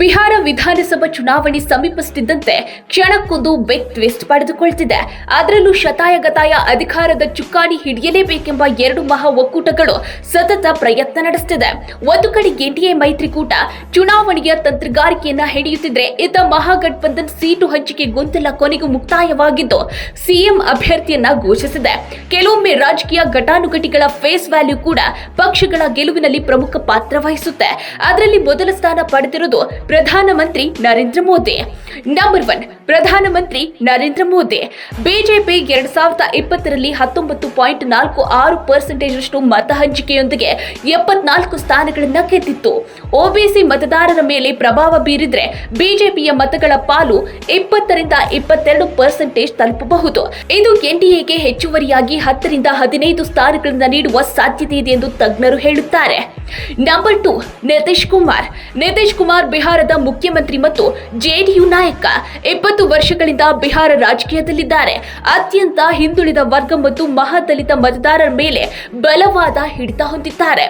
ಬಿಹಾರ ವಿಧಾನಸಭಾ ಚುನಾವಣೆ ಸಮೀಪಿಸುತ್ತಿದ್ದಂತೆ ಕ್ಷಣಕ್ಕೊಂದು ಬಿಗ್ ಟ್ವಿಸ್ಟ್ ಪಡೆದುಕೊಳ್ತಿದೆ. ಅದರಲ್ಲೂ ಶತಾಯಗತಾಯ ಅಧಿಕಾರದ ಚುಕ್ಕಾಣಿ ಹಿಡಿಯಲೇಬೇಕೆಂಬ ಎರಡು ಮಹಾ ಒಕ್ಕೂಟಗಳು ಸತತ ಪ್ರಯತ್ನ ನಡೆಸುತ್ತಿದೆ. ಒಂದು ಕಡೆ ಎನ್ಡಿಎ ಮೈತ್ರಿಕೂಟ ಚುನಾವಣೆಯ ತಂತ್ರಗಾರಿಕೆಯನ್ನ ಹಿಡಿಯುತ್ತಿದ್ರೆ ಇತ ಮಹಾಗಠಬಂಧನ್ ಸೀಟು ಹಂಚಿಕೆ ಗೊಂದಲ ಕೊನೆಗೂ ಮುಕ್ತಾಯವಾಗಿದ್ದು, ಸಿಎಂ ಅಭ್ಯರ್ಥಿಯನ್ನ ಘೋಷಿಸಿದೆ. ಕೆಲವೊಮ್ಮೆ ರಾಜಕೀಯ ಘಟಾನುಘಟಿಗಳ ಫೇಸ್ ವ್ಯಾಲ್ಯೂ ಕೂಡ ಪಕ್ಷಗಳ ಗೆಲುವಿನಲ್ಲಿ ಪ್ರಮುಖ ಪಾತ್ರ ವಹಿಸುತ್ತೆ. ಅದರಲ್ಲಿ ಮೊದಲ ಸ್ಥಾನ ಪಡೆದಿರುವುದು ಪ್ರಧಾನಮಂತ್ರಿ ನರೇಂದ್ರ ಮೋದಿ. ನಂಬರ್ ಒನ್ ಪ್ರಧಾನಮಂತ್ರಿ ನರೇಂದ್ರ ಮೋದಿ. ಬಿಜೆಪಿ ಎರಡ್ ಸಾವಿರದ ಇಪ್ಪತ್ತರಲ್ಲಿ ಹತ್ತೊಂಬತ್ತು ಪಾಯಿಂಟ್ ನಾಲ್ಕು ಆರು ಪರ್ಸೆಂಟೇಜ್ ಅಷ್ಟು ಮತ ಹಂಚಿಕೆಯೊಂದಿಗೆ ಎಪ್ಪತ್ನಾಲ್ಕು ಸ್ಥಾನಗಳನ್ನು ಗೆದ್ದಿತ್ತು. ಒಬಿಸಿ ಮತದಾರರ ಮೇಲೆ ಪ್ರಭಾವ ಬೀರಿದ್ರೆ ಬಿಜೆಪಿಯ ಮತಗಳ ಪಾಲು ಇಪ್ಪತ್ತರಿಂದ ಇಪ್ಪತ್ತೆರಡು ಪರ್ಸೆಂಟೇಜ್ ತಲುಪಬಹುದು. ಇದು ಎನ್ಡಿಎಗೆ ಹೆಚ್ಚುವರಿಯಾಗಿ ಹತ್ತರಿಂದ ಹದಿನೈದು ಸ್ಥಾನಗಳನ್ನು ನೀಡುವ ಸಾಧ್ಯತೆ ಇದೆ ಎಂದು ತಜ್ಞರು ಹೇಳುತ್ತಾರೆ. Number two Nitish Kumar. Nitish Kumar ಬಿಹಾರದ ಮುಖ್ಯಮಂತ್ರಿ ಮತ್ತು ಜೆಡಿಯು ನಾಯಕ ಇಪ್ಪತ್ತು ವರ್ಷಗಳಿಂದ ಬಿಹಾರ ರಾಜಕೀಯದಲ್ಲಿದ್ದಾರೆ. ಅತ್ಯಂತ ಹಿಂದುಳಿದ ವರ್ಗ ಮತ್ತು ಮಹಾದಲಿತ ಮತದಾರರ ಮೇಲೆ ಬಲವಾದ ಹಿಡಿತ ಹೊಂದಿದ್ದಾರೆ.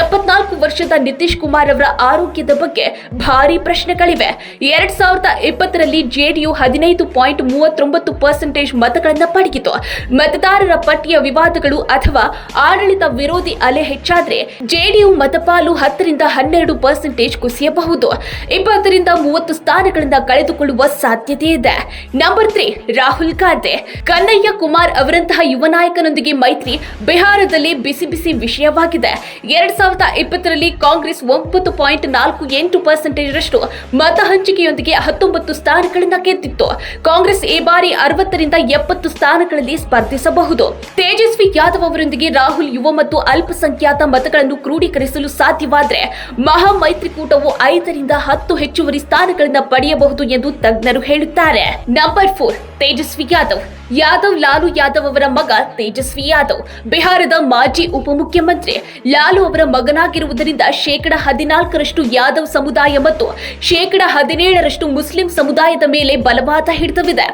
ಎಪ್ಪತ್ನಾಲ್ಕು ವರ್ಷದ ನಿತೀಶ್ ಕುಮಾರ್ ಅವರ ಆರೋಗ್ಯದ ಬಗ್ಗೆ ಭಾರಿ ಪ್ರಶ್ನೆಗಳಿವೆ. ಎರಡ್ ಸಾವಿರದ ಇಪ್ಪತ್ತರಲ್ಲಿ ಜೆಡಿಯು ಹದಿನೈದು ಪಾಯಿಂಟ್ ಮೂವತ್ತೊಂಬತ್ತು ಪರ್ಸೆಂಟೇಜ್ ಮತಗಳನ್ನು ಪಡೆಯಿತು. ಮತದಾರರ ಪಟ್ಟಿಯ ವಿವಾದಗಳು ಅಥವಾ ಆಡಳಿತ ವಿರೋಧಿ ಅಲೆ ಹೆಚ್ಚಾದರೆ ಜೆಡಿಯು ಮತಪಾಲು ಹತ್ತರಿಂದ ಹನ್ನೆರಡು ಪರ್ಸೆಂಟೇಜ್ ಕುಸಿಯಬಹುದು. ಇಪ್ಪತ್ತರಿಂದ ಮೂವತ್ತು ಸ್ಥಾನಗಳಿಂದ ಕಳೆದುಕೊಳ್ಳುವ ಸಾಧ್ಯತೆ ಇದೆ. Number three Rahul Gandhi. Kannaiah Kumar ಅವರಂತಹ ಯುವ ನಾಯಕನೊಂದಿಗೆ ಮೈತ್ರಿ ಬಿಹಾರದಲ್ಲಿ ಬಿಸಿ ಬಿಸಿ ವಿಷಯವಾಗಿದೆ. ಎರಡ್ ಸಾವಿರದ ಇಪ್ಪತ್ತರಲ್ಲಿ ಕಾಂಗ್ರೆಸ್ ಒಂಬತ್ತು ಪಾಯಿಂಟ್ ನಾಲ್ಕು ಎಂಟು ಪರ್ಸೆಂಟೇಜ್ ರಷ್ಟು ಮತ ಹಂಚಿಕೆಯೊಂದಿಗೆ ಹತ್ತೊಂಬತ್ತು ಸ್ಥಾನಗಳನ್ನು ಗೆದ್ದಿತ್ತು. ಕಾಂಗ್ರೆಸ್ ಈ ಬಾರಿ ಅರವತ್ತರಿಂದ ಎಪ್ಪತ್ತು ಸ್ಥಾನಗಳಲ್ಲಿ ಸ್ಪರ್ಧಿಸಬಹುದು. ತೇಜಸ್ವಿ ಯಾದವ್ ಅವರೊಂದಿಗೆ ರಾಹುಲ್ ಯುವ ಮತ್ತು ಅಲ್ಪಸಂಖ್ಯಾತ ಮತಗಳನ್ನು ಕ್ರೋಢೀಕರಿಸಲು ಸಾಧ್ಯವಾದರೆ ಮಹಾ ಮೈತ್ರಿಕೂಟವು ಐದರಿಂದ ಹತ್ತು ಹೆಚ್ಚುವರಿ ಸ್ಥಾನಗಳನ್ನು ಪಡೆಯಬಹುದು ಎಂದು ತಜ್ಞರು ಹೇಳುತ್ತಾರೆ. Number four Tejashwi Yadav. Yadav Lalu Yadav ಅವರ ಮಗ ತೇಜಸ್ವಿ ಯಾದವ್. ಬಿಹಾರದ ಮಾಜಿ ಉಪಮುಖ್ಯಮಂತ್ರಿ ಲಾಲು ಅವರ ಮಗನಾಗಿರುವುದರಿಂದ ಶೇಕಡ ಹದಿನಾಲ್ಕರಷ್ಟು ಯಾದವ್ ಸಮುದಾಯ ಮತ್ತು ಶೇಕಡ ಹದಿನೇಳರಷ್ಟು ಮುಸ್ಲಿಂ ಸಮುದಾಯದ ಮೇಲೆ ಬಲವಾದ ಹಿಡಿತವಿದೆ.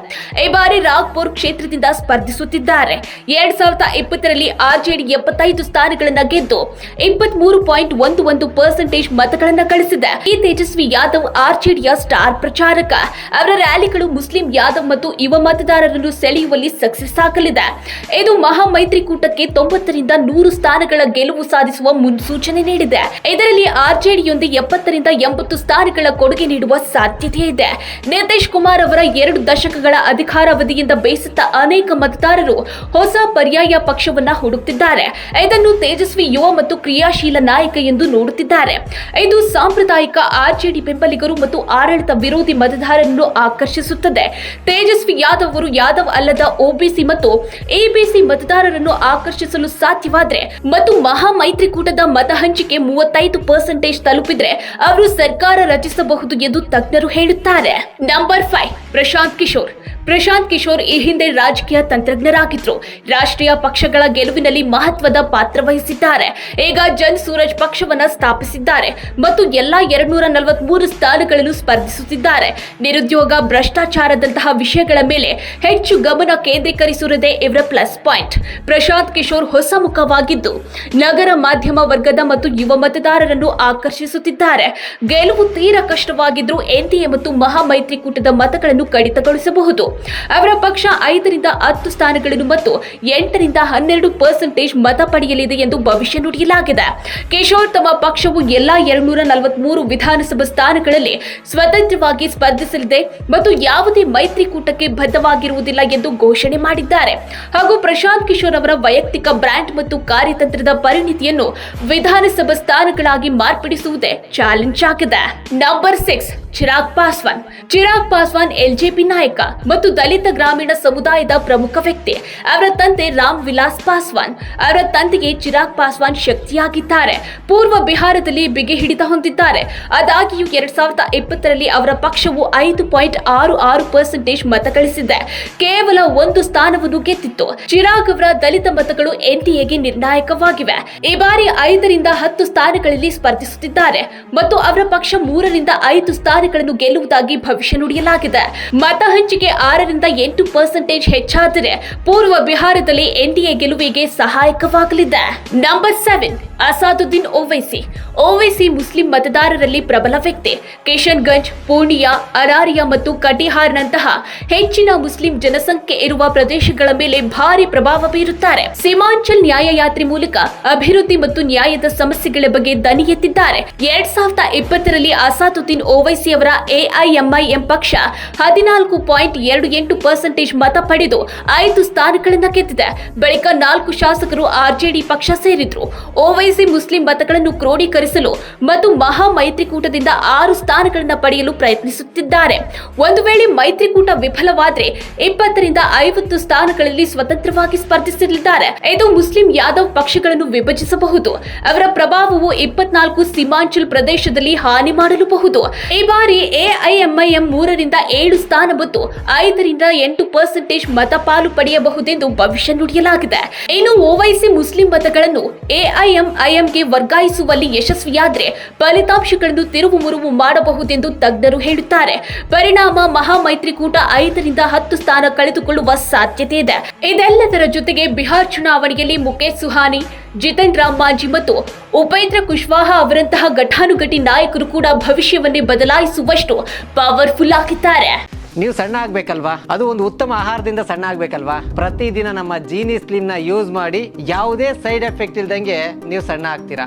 ಈ ಬಾರಿ ರಾಗ್ಪುರ್ ಕ್ಷೇತ್ರದಿಂದ ಸ್ಪರ್ಧಿಸುತ್ತಿದ್ದಾರೆ. ಎರಡ್ ಸಾವಿರದ ಇಪ್ಪತ್ತರಲ್ಲಿ ಆರ್ಜೆಡಿ ಎಪ್ಪತ್ತೈದು ಸ್ಥಾನಗಳನ್ನು ಗೆದ್ದು ಇಪ್ಪತ್ಮೂರು ಪಾಯಿಂಟ್ ಒಂದು ಒಂದು ಪರ್ಸೆಂಟೇಜ್ ಮತಗಳನ್ನ ಗಳಿಸಿದೆ. ಈ ತೇಜಸ್ವಿ ಯಾದವ್ ಆರ್ಜೆಡಿಯ ಸ್ಟಾರ್ ಪ್ರಚಾರಕ. ಅವರ ರ್ಯಾಲಿಗಳು ಮುಸ್ಲಿಂ ಯಾದವ್ ಮತ್ತು ಯುವ ಮತದಾರರನ್ನು ಸೆಳೆಯುವಲ್ಲಿ ಸಕ್ಸಸ್ ಆಗಲಿದೆ. ಇದು ಮಹಾ ಮೈತ್ರಿಕೂಟಕ್ಕೆ ತೊಂಬತ್ತರಿಂದ ನೂರು ಸ್ಥಾನಗಳ ಗೆಲುವು ಸಾಧಿಸುವ ಮುನ್ಸೂಚನೆ ನೀಡಿದೆ. ಇದರಲ್ಲಿ ಆರ್ಜೆಡಿಯೊಂದಿಗೆ ಎಪ್ಪತ್ತರಿಂದ ಎಂಬತ್ತು ಸ್ಥಾನಗಳ ಕೊಡುಗೆ ನೀಡುವ ಸಾಧ್ಯತೆ ಇದೆ. ನಿತೀಶ್ ಕುಮಾರ್ ಅವರ ಎರಡು ದಶಕಗಳ ಅಧಿಕಾರಾವಧಿಯಿಂದ ಬೇಸತ್ತ ಅನೇಕ ಮತದಾರರು ಹೊಸ ಪರ್ಯಾಯ ಪಕ್ಷವನ್ನ ಹುಡುಕ್ತಿದ್ದಾರೆ. ಇದನ್ನು ತೇಜಸ್ವಿ ಯುವ ಮತ್ತು ಕ್ರಿಯಾಶೀಲ ನಾಯಕ ಎಂದು ನೋಡುತ್ತಿದ್ದಾರೆ. ಇದು ಸಾಂಪ್ರದಾಯಿಕ ಆರ್ಜೆಡಿ ಬೆಂಬಲಿಗರು ಮತ್ತು ಆಡಳಿತ ವಿರೋಧಿ ಮತದಾರರನ್ನು ಆಕರ್ಷಿಸುತ್ತದೆ. ತೇಜಸ್ವಿ ಯಾದವ್ ಅವರು ಯಾದವ್ ಅಲ್ಲದ ಒಬಿಸಿ ಮತ್ತು ಎಬಿಸಿ ಮತದಾರರನ್ನು ಆಕರ್ಷಿಸಲು ಸಾಧ್ಯವಾದ್ರೆ ಮತ್ತು ಮಹಾ ಮೈತ್ರಿಕೂಟದ ಮತ ಹಂಚಿಕೆ ಮೂವತ್ತೈದು ಪರ್ಸೆಂಟೇಜ್ ತಲುಪಿದ್ರೆ ಅವರು ಸರ್ಕಾರ ರಚಿಸಬಹುದು ಎಂದು ತಜ್ಞರು ಹೇಳುತ್ತಾರೆ. ನಂಬರ್ ಫೈವ್ ಪ್ರಶಾಂತ್ ಕಿಶೋರ್ ಪ್ರಶಾಂತ್ ಕಿಶೋರ್ ಈ ಹಿಂದೆ ರಾಜಕೀಯ ತಂತ್ರಜ್ಞರಾಗಿದ್ರು. ರಾಷ್ಟ್ರೀಯ ಪಕ್ಷಗಳ ಗೆಲುವಿನಲ್ಲಿ ಮಹತ್ವದ ಪಾತ್ರ ವಹಿಸಿದ್ದಾರೆ. ಈಗ ಜನ್ ಸೂರಜ್ ಪಕ್ಷವನ್ನ ಸ್ಥಾಪಿಸಿದ್ದಾರೆ ಮತ್ತು ಎಲ್ಲಾ ಎರಡ್ನೂರ ನಲವತ್ಮೂರು ಸ್ಥಾನಗಳನ್ನು ಸ್ಪರ್ಧಿಸುತ್ತಿದ್ದಾರೆ. ನಿರುದ್ಯೋಗ, ಭ್ರಷ್ಟಾಚಾರದಂತಹ ವಿಷಯಗಳ ಮೇಲೆ ಹೆಚ್ಚು ಗಮನ ಕೇಂದ್ರೀಕರಿಸಿರುವುದೇ ಇವರ ಪ್ಲಸ್ ಪಾಯಿಂಟ್. ಪ್ರಶಾಂತ್ ಕಿಶೋರ್ ಹೊಸ ಮುಖವಾಗಿದ್ದು, ನಗರ ಮಾಧ್ಯಮ ವರ್ಗದ ಮತ್ತು ಯುವ ಮತದಾರರನ್ನು ಆಕರ್ಷಿಸುತ್ತಿದ್ದಾರೆ. ಗೆಲುವು ತೀರಾ ಕಷ್ಟವಾಗಿದ್ದರೂ ಎನ್ಡಿಎ ಮತ್ತು ಮಹಾ ಮೈತ್ರಿಕೂಟದ ಮತಗಳನ್ನು ಕಡಿತಗೊಳಿಸಬಹುದು. ಅವರ ಪಕ್ಷ ಐದರಿಂದ ಹತ್ತು ಸ್ಥಾನಗಳನ್ನು ಮತ್ತು ಎಂಟರಿಂದ ಹನ್ನೆರಡು ಪರ್ಸೆಂಟೇಜ್ ಮತ ಪಡೆಯಲಿದೆ ಎಂದು ಭವಿಷ್ಯ ನುಡಿಯಲಾಗಿದೆ. ಕಿಶೋರ್ ತಮ್ಮ ಪಕ್ಷವು ಎಲ್ಲಾ ಎರಡ್ನೂರ ನಲವತ್ಮೂರು ವಿಧಾನಸಭಾ ಸ್ಥಾನಗಳಲ್ಲಿ ಸ್ವತಂತ್ರವಾಗಿ ಸ್ಪರ್ಧಿಸಲಿದೆ ಮತ್ತು ಯಾವುದೇ ಮೈತ್ರಿಕೂಟಕ್ಕೆ ಬದ್ಧವಾಗಿರುವುದಿಲ್ಲ ಎಂದು ಘೋಷಣೆ ಮಾಡಿದ್ದಾರೆ. ಹಾಗೂ ಪ್ರಶಾಂತ್ ಕಿಶೋರ್ ಅವರ ವೈಯಕ್ತಿಕ ಬ್ರ್ಯಾಂಡ್ ಮತ್ತು ಕಾರ್ಯತಂತ್ರದ ಪರಿಣಿತಿಯನ್ನು ವಿಧಾನಸಭಾ ಸ್ಥಾನಗಳಾಗಿ ಮಾರ್ಪಡಿಸುವುದೇ ಚಾಲೆಂಜ್ ಆಗಿದೆ. Number six Chirag Paswan. Chirag Paswan LJP ನಾಯಕ ಮತ್ತು ದಲಿತ ಗ್ರಾಮೀಣ ಸಮುದಾಯದ ಪ್ರಮುಖ ವ್ಯಕ್ತಿ. ಅವರ ತಂದೆ ರಾಮ್ ವಿಲಾಸ್ ಪಾಸ್ವಾನ್. ಅವರ ತಂದೆಗೆ ಚಿರಾಗ್ ಪಾಸ್ವಾನ್ ಶಕ್ತಿಯಾಗಿದ್ದಾರೆ. ಪೂರ್ವ ಬಿಹಾರದಲ್ಲಿ ಬಿಗಿ ಹಿಡಿತ ಹೊಂದಿದ್ದಾರೆ. ಆದಾಗ್ಯೂ ಎರಡ್ ಸಾವಿರದ ಇಪ್ಪತ್ತರಲ್ಲಿ ಅವರ ಪಕ್ಷವು ಐದು ಪಾಯಿಂಟ್ ಆರು ಆರು ಪರ್ಸೆಂಟೇಜ್ ಮತ ಗಳಿಸಿದೆ. ಕೇವಲ ಒಂದು ಸ್ಥಾನವನ್ನು ಗೆದ್ದಿತ್ತು. ಚಿರಾಗ್ ಅವರ ದಲಿತ ಮತಗಳು ಎನ್ಡಿಎಗೆ ನಿರ್ಣಾಯಕವಾಗಿವೆ. ಈ ಬಾರಿ ಐದರಿಂದ ಹತ್ತು ಸ್ಥಾನಗಳಲ್ಲಿ ಸ್ಪರ್ಧಿಸುತ್ತಿದ್ದಾರೆ. ಮತ್ತು ಅವರ ಪಕ್ಷ ಮೂರರಿಂದ ಐದು ಸ್ಥಾನ ಸ್ಥಾನಗಳನ್ನು ಗೆಲ್ಲುವುದಾಗಿ ಭವಿಷ್ಯ ನುಡಿಯಲಾಗಿದೆ. ಮತ ಹಂಚಿಕೆ ಆರರಿಂದ ಎಂಟು ಪರ್ಸೆಂಟೇಜ್ ಹೆಚ್ಚಾದರೆ ಪೂರ್ವ ಬಿಹಾರದಲ್ಲಿ ಎನ್ಡಿಎ ಗೆಲುವಿಗೆ ಸಹಾಯಕವಾಗಲಿದೆ. Number seven Asaduddin Owaisi. Owaisi ಮುಸ್ಲಿಂ ಮತದಾರರಲ್ಲಿ ಪ್ರಬಲ ವ್ಯಕ್ತಿ. ಕಿಶನ್ಗಂಜ್ ಪೂರ್ಣಿಯಾ ಅರಾರಿಯಾ ಮತ್ತು ಕಟಿಹಾರ್ನಂತಹ ಹೆಚ್ಚಿನ ಮುಸ್ಲಿಂ ಜನಸಂಖ್ಯೆ ಇರುವ ಪ್ರದೇಶಗಳ ಮೇಲೆ ಭಾರಿ ಪ್ರಭಾವ ಬೀರುತ್ತಾರೆ. ಸೀಮಾಂಚಲ್ ನ್ಯಾಯಯಾತ್ರೆ ಮೂಲಕ ಅಭಿವೃದ್ಧಿ ಮತ್ತು ನ್ಯಾಯದ ಸಮಸ್ಯೆಗಳ ಬಗ್ಗೆ ದನಿ ಎತ್ತಿದ್ದಾರೆ. ಎರಡ್ ಸಾವಿರದ ಇಪ್ಪತ್ತರಲ್ಲಿ ಅಸಾದುದ್ದೀನ್ ಓವೈಸಿ ಅವರ ಎಐಎಂಐಎಂ ಪಕ್ಷ ಹದಿನಾಲ್ಕು ಪಾಯಿಂಟ್ ಎರಡು ಎಂಟು ಪರ್ಸೆಂಟೇಜ್ ಮತ ಪಡೆದು ಐದು ಸ್ಥಾನಗಳನ್ನು ಗೆದ್ದಿದೆ. ಬಳಿಕ ನಾಲ್ಕು ಶಾಸಕರು ಆರ್ಜೆಡಿ ಪಕ್ಷ ಸೇರಿದ್ರು. ಓವೈಸಿ ಮುಸ್ಲಿಂ ಮತಗಳನ್ನು ಕ್ರೋಢೀಕರಿಸಲು ಮತ್ತು ಮಹಾ ಮೈತ್ರಿಕೂಟದಿಂದ ಆರು ಸ್ಥಾನಗಳನ್ನು ಪಡೆಯಲು ಪ್ರಯತ್ನಿಸುತ್ತಿದ್ದಾರೆ. ಒಂದು ವೇಳೆ ಮೈತ್ರಿಕೂಟ ವಿಫಲವಾದರೆ ಇಪ್ಪತ್ತರಿಂದ ಐವತ್ತು ಸ್ಥಾನಗಳಲ್ಲಿ ಸ್ವತಂತ್ರವಾಗಿ ಸ್ಪರ್ಧಿಸಲಿದ್ದಾರೆ ಇದು ಮುಸ್ಲಿಂ ಯಾದವ್ ಪಕ್ಷಗಳನ್ನು ವಿಭಜಿಸಬಹುದು. ಅವರ ಪ್ರಭಾವವು ಇಪ್ಪತ್ನಾಲ್ಕು ಸೀಮಾಂಚಲ್ ಪ್ರದೇಶದಲ್ಲಿ ಹಾನಿ ಮಾಡಲೂಬಹುದು. ಈ ಎಐಎಂಐಎಂ ಮೂರರಿಂದ ಏಳು ಸ್ಥಾನ ಮತ್ತು ಐದರಿಂದ ಎಂಟು ಪರ್ಸೆಂಟೇಜ್ ಮತ ಪಾಲು ಪಡೆಯಬಹುದೆಂದು ಭವಿಷ್ಯ ನುಡಿಯಲಾಗಿದೆ. ಇನ್ನು ಓವೈಸಿ ಮುಸ್ಲಿಂ ಮತಗಳನ್ನು ಎಐಎಂಐಎಂಗೆ ವರ್ಗಾಯಿಸುವಲ್ಲಿ ಯಶಸ್ವಿಯಾದರೆ ಫಲಿತಾಂಶಗಳನ್ನು ತಿರುವು ಮುರುವು ಮಾಡಬಹುದೆಂದು ತಜ್ಞರು ಹೇಳುತ್ತಾರೆ. ಪರಿಣಾಮ ಮಹಾಮೈತ್ರಿಕೂಟ ಐದರಿಂದ ಹತ್ತು ಸ್ಥಾನ ಕಳೆದುಕೊಳ್ಳುವ ಸಾಧ್ಯತೆ ಇದೆ. ಇದೆಲ್ಲದರ ಜೊತೆಗೆ ಬಿಹಾರ್ ಚುನಾವಣೆಯಲ್ಲಿ ಮುಖೇಶ್ ಸುಹಾನಿ, ಜಿತೇಂದ್ರ ಮಾಂಜಿ ಮತ್ತು ಉಪೇಂದ್ರ ಕುಶ್ವಾಹ ಅವರಂತಹ ಘಟಾನುಘಟಿ ನಾಯಕರು ಕೂಡ ಭವಿಷ್ಯವನ್ನೇ ಬದಲಾಯಿಸುವಷ್ಟು ಪವರ್ಫುಲ್ ಆಗಿದ್ದಾರೆ. ನೀವು ಸಣ್ಣ ಆಗ್ಬೇಕಲ್ವಾ? ಅದು ಒಂದು ಉತ್ತಮ ಆಹಾರದಿಂದ ಸಣ್ಣ ಆಗ್ಬೇಕಲ್ವಾ? ಪ್ರತಿದಿನ ನಮ್ಮ ಜೀನಿ ಸ್ಲಿಮ್ನ ಯೂಸ್ ಮಾಡಿ ಯಾವುದೇ ಸೈಡ್ ಎಫೆಕ್ಟ್ ಇಲ್ದಂಗೆ ನೀವು ಸಣ್ಣ ಆಗ್ತೀರಾ?